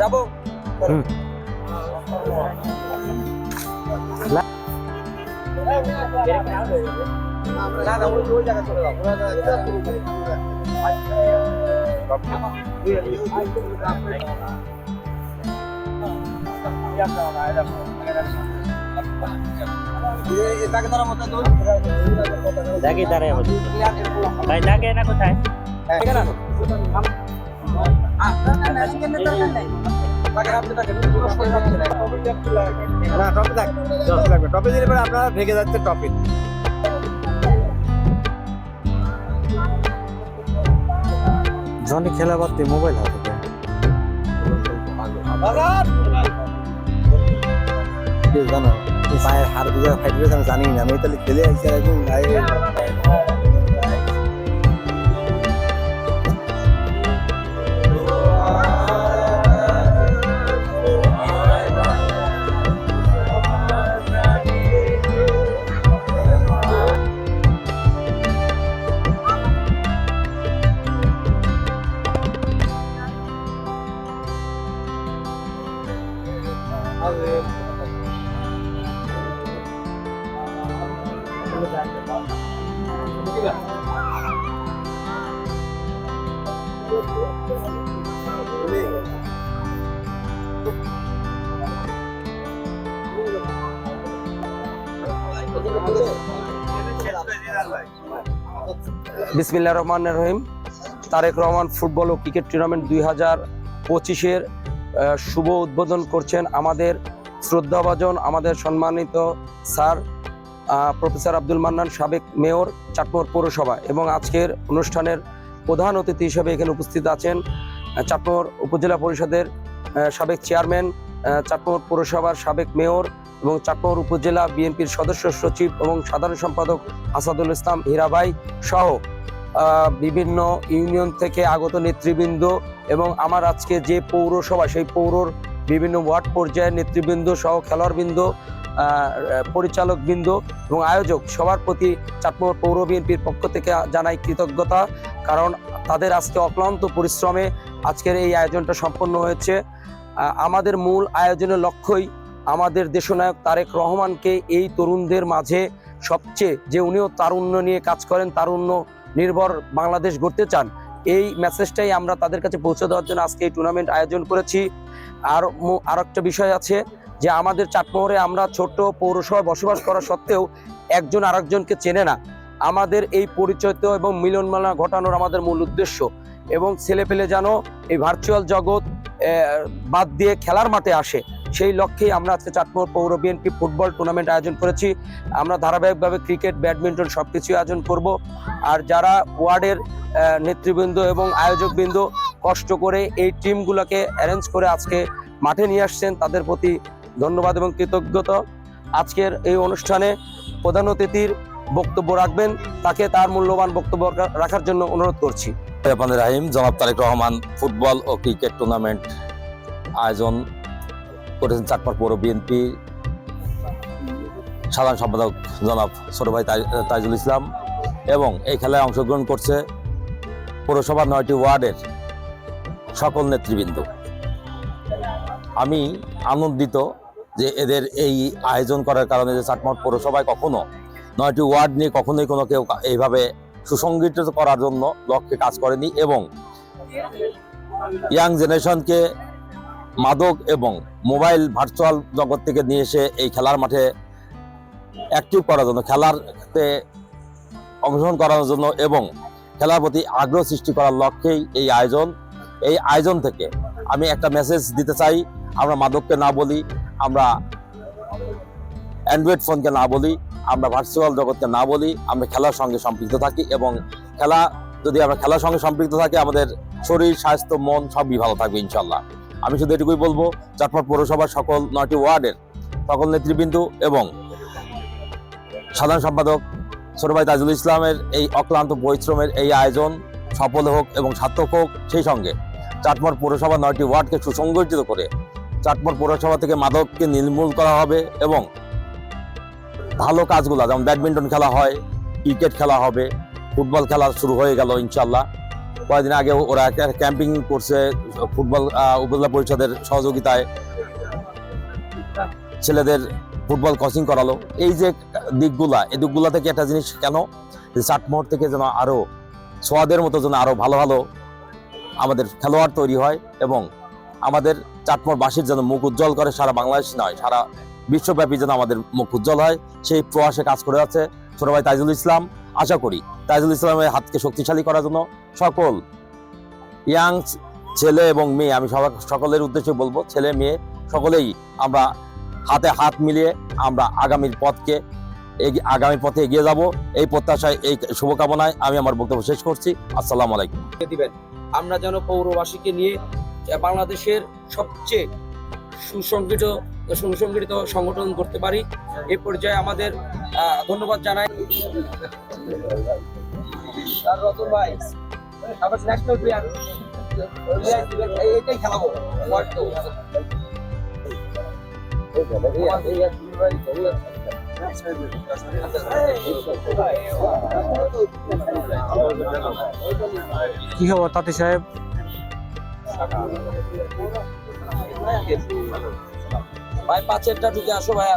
যাব। না না ওই চলে তাকে তারা মতো দেখি দেখে না কোথায়? আপনারা ভেঙে যাচ্ছে টপে জনি খেলা বাদ মোবাইল হাতে জানো পায়ের হাড় দিয়ে ফাইট আমি জানি না আমি তাহলে খেলে আসছি একদিন গায়ে বিসমিল্লা রহমান রহিম তারেক রহমান ফুটবল ও ক্রিকেট টুর্নামেন্ট দুই হাজার পঁচিশের শুভ উদ্বোধন করছেন আমাদের শ্রদ্ধাভাজন আমাদের সম্মানিত স্যার প্রফেসর আব্দুল মান্নান সাবেক মেয়র চাটমোহর পৌরসভা এবং আজকের অনুষ্ঠানের প্রধান অতিথি হিসেবে এখানে উপস্থিত আছেন আহ, চাটমোহর উপজেলা পরিষদের সাবেক চেয়ারম্যান আহ, চাটমোহর পৌরসভার সাবেক মেয়র এবং চাটমোহর উপজেলা বিএনপির সদস্য সচিব এবং সাধারণ সম্পাদক আসাদুল ইসলাম হীরাবাই সহ বিভিন্ন ইউনিয়ন থেকে আগত নেতৃবৃন্দ এবং আমার আজকে যে পৌরসভা, সেই পৌরর বিভিন্ন ওয়ার্ড পর্যায়ের নেতৃবৃন্দ সহ খেলোয়াড়বৃন্দ পরিচালকবৃন্দ এবং আয়োজক সবার প্রতি চাটমোহর পৌর বিএনপির পক্ষ থেকে জানাই কৃতজ্ঞতা। কারণ তাদের আজকে অক্লান্ত পরিশ্রমে আজকের এই আয়োজনটা সম্পন্ন হয়েছে। আমাদের মূল আয়োজনের লক্ষ্যই আমাদের দেশনায়ক তারেক রহমানকে এই তরুণদের মাঝে সবচেয়ে যে উনিও তারুণ্য নিয়ে কাজ করেন, তারুণ্য নির্ভর বাংলাদেশ গড়তে চান এই মেসেজটাই আমরা তাদের কাছে পৌঁছে দেওয়ার জন্য আজকে এই টুর্নামেন্ট আয়োজন করেছি। আর আর একটা বিষয় আছে যে আমাদের চাটমোহরে আমরা ছোট্ট পৌরসভায় বসবাস করা সত্ত্বেও একজন আরেকজনকে চেনে না। আমাদের এই পরিচয় তো এবং মিলনমেলা ঘটানোর আমাদের মূল উদ্দেশ্য। এবং ছেলে ছেলেপেলে যেন এই ভার্চুয়াল জগৎ বাদ দিয়ে খেলার মাঠে আসে। সেই লক্ষ্যেই আমরা আজকে চাটমোহর পৌর বিএনপি ফুটবল টুর্নামেন্ট আয়োজন করেছি। আমরা ধারাবাহিকভাবে ক্রিকেট ব্যাডমিন্টন সব কিছুই আয়োজন করব। আর যারা ওয়ার্ডের নেতৃবৃন্দ এবং আয়োজকবৃন্দ কষ্ট করে এই টিমগুলোকে অ্যারেঞ্জ করে আজকে মাঠে নিয়ে আসছেন, তাদের প্রতি ধন্যবাদ এবং কৃতজ্ঞতা। আজকের এই অনুষ্ঠানে প্রধান অতিথির বক্তব্য রাখবেন। তাকে তার মূল্যবান বক্তব্য রাখার জন্য অনুরোধ করছি। রাহিম, জনাব তারেক রহমান, ফুটবল ও ক্রিকেট টুর্নামেন্ট আয়োজন করেছেন চাটপার পৌর বিএনপি সাধারণ সম্পাদক জনাব ছোট ভাই তাইজুল ইসলাম এবং এই খেলায় অংশগ্রহণ করছে পৌরসভার নয়টি ওয়ার্ডের সকল নেতৃবৃন্দ। আমি আনন্দিত যে এদের এই আয়োজন করার কারণে যে চাটমাট পৌরসভায় কখনো নয়টি ওয়ার্ড নিয়ে কখনোই কোনো কেউ এইভাবে সুসংগঠিত করার জন্য লক্ষ্যে কাজ করেনি এবং ইয়াং জেনারেশনকে মাদক এবং মোবাইল ভার্চুয়াল জগৎ থেকে নিয়ে এসে এই খেলার মাঠে অ্যাক্টিভ করার জন্য খেলারতে অংশগ্রহণ করার জন্য এবং খেলার প্রতি আগ্রহ সৃষ্টি করার লক্ষ্যেই এই আয়োজন। এই আয়োজন থেকে আমি একটা মেসেজ দিতে চাই, আমরা মাদককে না বলি, আমরা অ্যান্ড্রয়েড ফোনকে না বলি, আমরা ভার্চুয়াল জগৎকে না বলি, আমরা খেলার সঙ্গে সম্পৃক্ত থাকি এবং খেলা, যদি আমরা খেলার সঙ্গে সম্পৃক্ত থাকি, আমাদের শরীর, স্বাস্থ্য, মন সবই ভালো থাকবে ইনশাল্লাহ। আমি শুধু এটুকুই বলব, চাটপাট পৌরসভার সকল নয়টি ওয়ার্ডের সকল নেতৃবৃন্দ এবং সাধারণ সম্পাদক ভাই তাজুল ইসলামের এই অক্লান্ত পরিশ্রমের এই আয়োজন সফল হোক এবং সার্থক হোক, সেই সঙ্গে চাটমোহর পৌরসভা নয়টি ওয়ার্ডকে সুসংগঠিত করে চাটমোহর পৌরসভা থেকে মাদককে নির্মূল করা হবে এবং ভালো কাজগুলো, যেমন ব্যাডমিন্টন খেলা হয়, ক্রিকেট খেলা হবে, ফুটবল খেলা শুরু হয়ে গেল ইনশাল্লাহ কয়েকদিন আগে ওরা ক্যাম্পিং করছে, ফুটবল উপজেলা পরিষদের সহযোগিতায়। ছেলেদের ফুটবল কোচিং করালো। এই যে দিকগুলা, এই দিকগুলা থেকে একটা জিনিস কেন? যে চাটমোহর থেকে যেন আরও সোয়াদের মতো যেন আরও ভালো ভালো আমাদের খেলোয়াড় তৈরি হয় এবং আমাদের চাটমোহর বাসীর যেন মুখ উজ্জ্বল করে, সারা বাংলাদেশ নয়, সারা বিশ্বব্যাপী যেন আমাদের মুখ উজ্জ্বল হয়। সেই প্রয়াসে কাজ করে যাচ্ছে ছোট ভাই তাইজুল ইসলাম। আশা করি। তাইজুল ইসলামের হাতকে শক্তিশালী করার জন্য সকল ইয়াং ছেলে এবং মেয়ে, আমি সবার সকলের উদ্দেশ্যে বলব, ছেলে, মেয়ে, সকলেই আমরা হাতে হাত মিলিয়ে আমরা আগামীর পথকে আগামী পথে এগিয়ে যাব। এই প্রত্যাশায়, এই শুভকামনায় আমি আমার বক্তব্য শেষ করছি। আসসালাম আলাইকুম। দিবেন আমরা যেন পৌরবাসীকে নিয়ে বাংলাদেশের সবচেয়ে সুসংগঠিত সুসংগঠিত সংগঠন করতে পারি এই পর্যায়ে আমাদের ধন্যবাদ জানাই। আর রতন ভাই আবার ন্যাশনাল প্লেয়ার এটাই খেলাবো World Cup। এই- এই- এই- কি খবর তাতে সাহেব? ভাই পাঁচেরটা ঢুকে আসো ভাইয়া।